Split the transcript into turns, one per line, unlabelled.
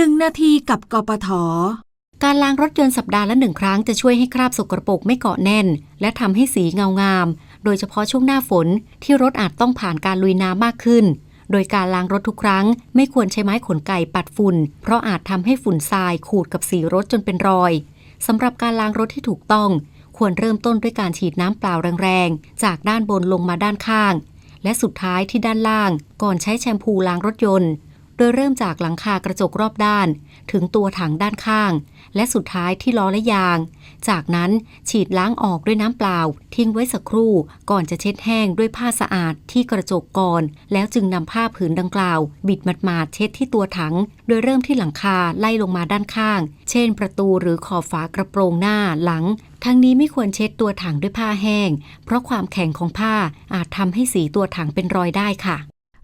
1นาทีกับกปท
การล้างรถยนต์สัปดาห์ละหนึ่งครั้งจะช่วยให้คราบสกรปรกไม่เกาะแน่น และทำให้สีเงางาม โดยเฉพาะช่วงหน้าฝนที่รถอาจต้องผ่านการลุยน้ำมากขึ้น โดยการล้างรถทุกครั้ง ไม่ควรใช้ไม้ขนไก่ปัดฝุ่น เพราะอาจทำให้ฝุ่นทรายขูดกับสีรถจนเป็นรอยสำหรับการล้างรถที่ถูกต้อง ควรเริ่มต้นด้วยการฉีดน้ำเปล่าแรงๆ จากด้านบนลงมาด้านข้าง และสุดท้ายที่ด้านล่าง ก่อนใช้แชมพูล้างรถยนต์ ดยเริ่มจากหลังคากระจกรอบด้าน ถึงตัวถังด้านข้าง และสุดท้ายที่ล้อและยาง จากนั้นฉีดล้างออกด้วยน้ำเปล่า ทิ้งไว้สักครู่ก่อนจะเช็ดแห้งด้วยผ้าสะอาดที่กระจกก่อน แล้วจึงนำผ้าผืนดังกล่าว บิดหมาดๆเช็ดที่ตัวถัง โดยเริ่มที่หลังคาไล่ลงมาด้านข้าง เช่น ประตูหรือขอบฝากระโปรงหน้าหลังทั้งนี้ไม่ควรเช็ดตัวถังด้วยผ้าแห้ง เพราะความแข็งของผ้าอาจทำให้สีตัวถังเป็นรอยได้ค่ะ